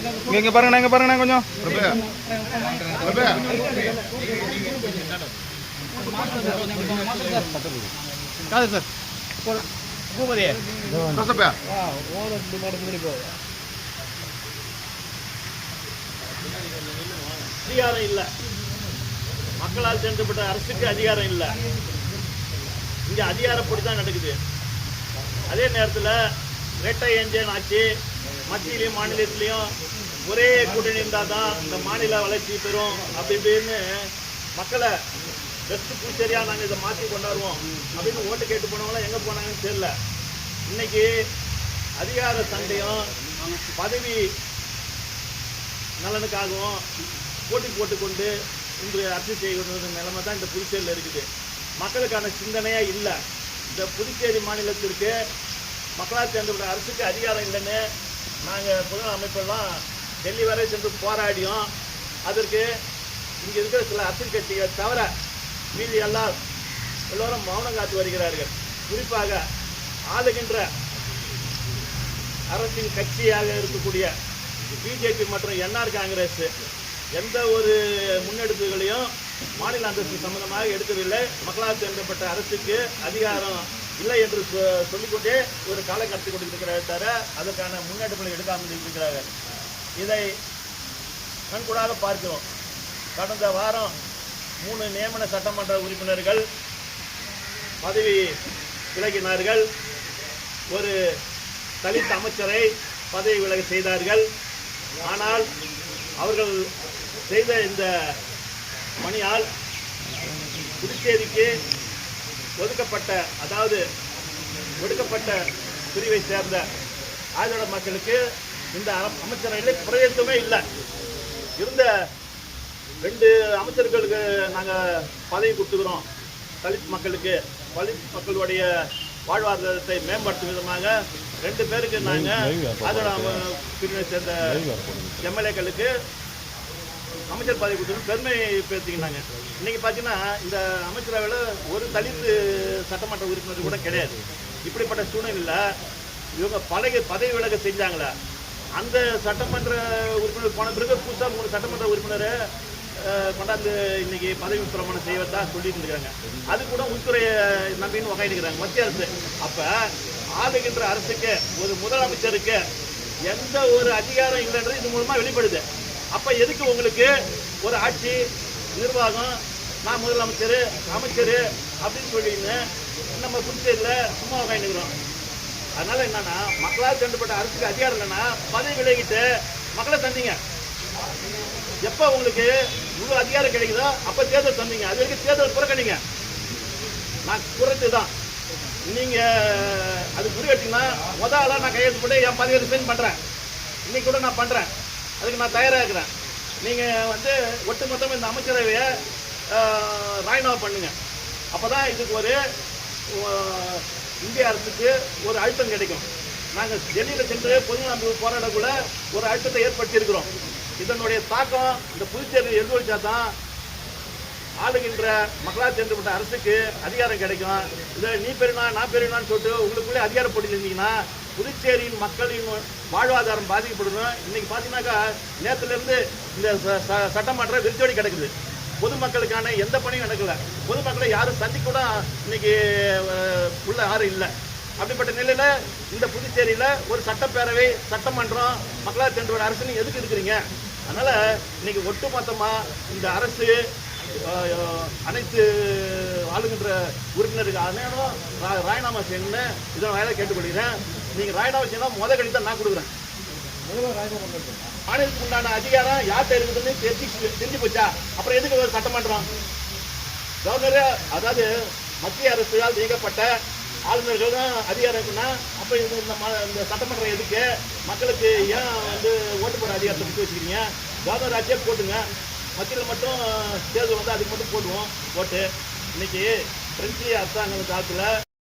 இங்க இங்க பாருங்கண்ணா இங்க பாருங்கண்ணா கொஞ்சம். காது சார். பூபதி அதிகாரம் இல்லை. மக்களால் தேர்ந்தெடுக்கப்பட்ட அரசுக்கு அதிகாரம் இல்லை. இங்க அதிகாரப்படி தான் நடக்குது. அதே நேரத்தில் ரெட்டை என்ஜின் ஆட்சி மத்தியிலையும் மாநிலத்திலையும் ஒரே கூட்டணி இருந்தால் தான் இந்த மாநில வளர்ச்சி பெறும் அப்படி இப்படின்னு மக்களை பெஸ்ட் பூச்சரியாக நாங்கள் இதை மாற்றி கொண்டாடுவோம் அப்படின்னு ஓட்டு கேட்டு போனவங்களாம் எங்கே போனாங்கன்னு தெரியல. இன்னைக்கு அதிகார சண்டையும் பதவி நலனுக்காகவும் போட்டி போட்டுக்கொண்டு இன்று அரசு செய்கிற நிலைமை தான் இந்த புதுச்சேரியில் இருக்குது. மக்களுக்கான சிந்தனையே இல்லை. இந்த புதுச்சேரி மாநிலத்திற்கு மக்களால் தேர்ந்தெடுத்த அரசுக்கு அதிகாரம் இல்லைன்னு நாங்கள் புது அமைப்பெல்லாம் டெல்லி வரை சென்று போராடியும் அதற்கு இங்கே இருக்கிற சில அரசியல் கட்சிகள் தவிர மீதி எல்லாம் எல்லோரும் மௌனம் காத்து வருகிறார்கள். குறிப்பாக ஆளுகின்ற அரசின் கட்சியாக இருக்கக்கூடிய பிஜேபி மற்றும் என்ஆர் காங்கிரஸ் எந்த ஒரு முன்னெடுப்புகளையும் மாநில அந்தஸ்து சம்பந்தமாக எடுக்கவில்லை. மக்களால் தேர்ந்தெடுக்கப்பட்ட அரசுக்கு அதிகாரம் இல்லை என்று சொ- சொல்லிக்கொண்டே ஒரு காலம் கடத்தி கொண்டிருக்கிறார் தவிர அதற்கான முன்னெடுப்புகளை எடுக்காமல் இருக்கிறார்கள் இதை கண்கூடாக பார்க்கிறோம். கடந்த வாரம் மூணு நியமன சட்டமன்ற உறுப்பினர்கள் பதவி விலகினார்கள். ஒரு தலித் அமைச்சரை பதவி விலக செய்தார்கள். ஆனால் அவர்கள் செய்த இந்த பணியால் புதுச்சேரிக்கு ஒதுக்கப்பட்ட அதாவது ஒடுக்கப்பட்ட பிரிவை சேர்ந்த ஆதரவு மக்களுக்கு இந்த அம- அமைச்சரவையில் பிரயோஜனமே இல்லை. இருந்த ரெண்டு அமைச்சர்களுக்கு நாங்கள் பதவி கொடுத்துக்கிறோம். தலித் மக்களுக்கு. தலித் மக்களுடைய வாழ்வாதாரத்தை மேம்படுத்தும் விதமாக ரெண்டு பேருக்கு நாங்கள் அதோட பிரிவை சேர்ந்த எம்எல்ஏக்களுக்கு அமைச்சர் பதவி கொடுத்து பெருமை பேசிக்கினாங்க இன்னைக்கு பார்த்தீங்கன்னா இந்த அமைச்சரவையில் ஒரு தலித் சட்டமன்ற உறுப்பினர் கூட கிடையாது. இப்படிப்பட்ட சூழ்நிலையில் இவங்க பதவி பதவி விலக செஞ்சாங்களே அந்த சட்டமன்ற உறுப்பினர் போன பிறகு புதுசாக மூணு சட்டமன்ற உறுப்பினர் கொண்டாந்து இன்னைக்கு பதவி பிரமாணம் செய்வதா சொல்லிட்டு இருக்காங்க. அது கூட உள்துறையை நம்பின்னு வகையிடுக்கிறாங்க மத்திய அரசு. அப்ப ஆளுகின்ற அரசுக்கு ஒரு முதலமைச்சருக்கு எந்த ஒரு அதிகாரம் இல்லைன்றது இது மூலமா வெளிப்படுது. அப்ப எதுக்கு உங்களுக்கு ஒரு ஆட்சி நிர்வாகம் நான் முதலமைச்சர் அமைச்சர் அப்படின்னு சொல்லின்னு நம்ம புதுச்சேரியில் சும்மா உட்காந்துக்கிறோம் அதனால என்னன்னா மக்களால் தேர்ந்தெடுக்கப்பட்ட அரசுக்கு அதிகாரம் இல்லைன்னா பதவி விலகிட்டு மக்களை தந்தீங்க எப்போ உங்களுக்கு முழு அதிகாரம் கிடைக்குதோ அப்போ தேர்தல் தந்தீங்க அது வரைக்கும் தேர்தல் புறக்கணிங்க. நான் குறைத்து தான். நீங்க அது முறியடிச்சீங்கன்னா முத ஆளா நான் கையெழுத்து போட்டு என் பதவியை ரிசைன் பண்றேன். இன்னைக்கு கூட நான் பண்றேன். அதுக்கு நான் தயாராக இருக்கிறேன். நீங்கள் வந்து ஒட்டுமொத்தமாக இந்த அமைச்சரவையை ஆஹ், பண்ணுங்கள் அப்போ தான் இதுக்கு ஒரு இந்திய அரசுக்கு ஒரு அழுத்தம் கிடைக்கும். நாங்கள் டெல்லியில் சென்று பொதுநல போராட கூட ஒரு அழுத்தத்தை ஏற்படுத்தியிருக்கிறோம். இதனுடைய தாக்கம் இந்த புதுச்சேரி எதிர்வழிச்சா தான் ஆளுகின்ற மக்களால் தேர்ந்தெடுக்கப்பட்ட அரசுக்கு அதிகாரம் கிடைக்கும். இதை நீ பெரியனா நான் பெரியனான்னு சொல்லிட்டு உங்களுக்குள்ளே அதிகாரம் இருந்தீங்கன்னா புதுச்சேரியின் மக்களின் வாழ்வாதாரம் பாதிக்கப்படணும் இன்னைக்கு பார்த்தீங்கன்னாக்கா நேற்றுலேருந்து இந்த ச- ச- சட்டமன்றம் விரிச்சோடி கிடக்குது. பொதுமக்களுக்கான எந்த பணியும் நடக்கல. பொதுமக்களை யாரும் சந்திக்க கூட இன்னைக்கு உள்ள யாரும் இல்லை. அப்படிப்பட்ட நிலையில் இந்த புதுச்சேரியில் ஒரு சட்டப்பேரவை சட்டமன்றம் மக்களால் தேர்ந்தெடுக்கப்பட்ட அரசு எதுக்கு இருக்கிறீங்க? அதனால் இன்னைக்கு ஒட்டுமொத்தமாக இந்த அரசு அனைத்து ஆளுகின்ற உறுப்பினருக்கு அனைவரும் ரா- ராஜினாமா செய்யணும்னு இதன் வேலை கேட்டுக்கொள்கிறேன். நீங்கள் ராஜினாமா வச்சீங்கன்னா முத கடி தான் நான் கொடுக்குறேன். மாநிலத்துக்கு உண்டான அதிகாரம் யார்கிட்ட இருக்குதுன்னு தெரிஞ்சு தெரிஞ்சு போச்சா? அப்புறம் எதுக்கு ஒரு சட்டமன்றம் கவர்னர் அதாவது மத்திய அரசால் நீக்கப்பட்ட ஆளுநர்கள் தான் அதிகாரம் இருக்குன்னா அப்போ இது இந்த ம- இந்த சட்டமன்றம் எதுக்கு? மக்களுக்கு ஏன் வந்து ஓட்டு போட அதிகாரத்தை கொடுத்து வச்சுக்கிறீங்க? கவர்னர் ஆட்சியே போட்டுங்க. மத்தியில் மட்டும் தேர்தல் வந்து அதுக்கு மட்டும் போடுவோம் ஓட்டு. இன்னைக்கு பிரெஞ்சு அரசாங்க காலத்தில்